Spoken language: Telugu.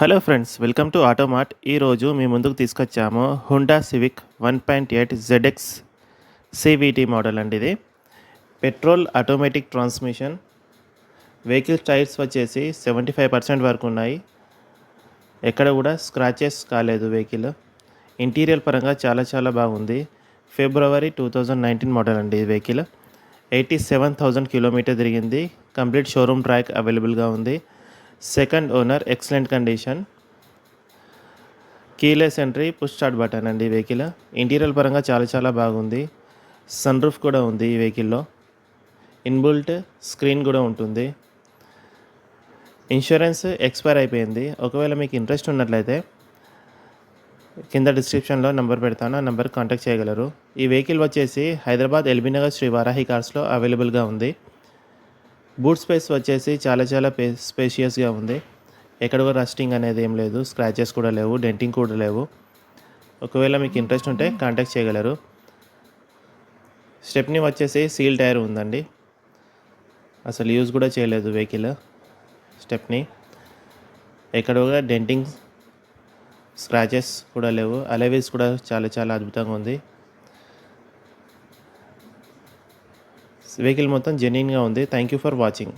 Hello friends welcome to Automart ఈరోజు మీ ముందుకు తీసుకొచ్చాము Honda Civic one point eight ZX CVT model అండి ఇది. Petrol automatic transmission. Vehicle tyres వచ్చేసి సెవెంటీ ఫైవ్ పర్సెంట్ వరకు ఉన్నాయి. ఎక్కడ కూడా స్క్రాచెస్ కాలేదు వెహికల్. ఇంటీరియర్ పరంగా చాలా చాలా బాగుంది. February two thousand nineteen model అండి ఈ vehicle. Eighty seven thousand kilometre తిరిగింది. కంప్లీట్ షోరూమ్ ట్రాక్ అవైలబుల్గా ఉంది. Second owner excellent condition. Keyless entry push start button అండి ఈ వెహికల్. ఇంటీరియర్ పరంగా చాలా చాలా బాగుంది. సన్ రూఫ్ కూడా ఉంది ఈ వెహికల్లో. ఇన్బుల్ట్ స్క్రీన్ కూడా ఉంటుంది. ఇన్సూరెన్స్ ఎక్స్పైర్ అయిపోయింది. ఒకవేళ మీకు ఇంట్రెస్ట్ ఉన్నట్లయితే కింద డిస్క్రిప్షన్లో నెంబర్ పెడతాను. ఆ నెంబర్ కాంటాక్ట్ చేయగలరు. ఈ వెహికల్ వచ్చేసి హైదరాబాద్ ఎల్బీనగర్ శ్రీ వారాహి కార్స్లో అవైలబుల్గా ఉంది. బూట్ స్పేస్ వచ్చేసి చాలా చాలా స్పేషియస్గా ఉంది. ఎక్కడ కూడా రస్టింగ్ అనేది ఏం లేదు. స్క్రాచెస్ కూడా లేవు. డెంటింగ్ కూడా లేవు. ఒకవేళ మీకు ఇంట్రెస్ట్ ఉంటే కాంటాక్ట్ చేయగలరు. స్టెప్ని వచ్చేసి సీల్ టైర్ ఉందండి. అసలు యూజ్ కూడా చేయలేదు వెహికల్ స్టెప్ని ఎక్కడ కూడా డెంటింగ్ స్క్రాచెస్ కూడా లేవు. అలవీస్ కూడా చాలా చాలా అద్భుతంగా ఉంది. వెహికల్ మొత్తం జెన్యున్గా ఉంది. Thank you for watching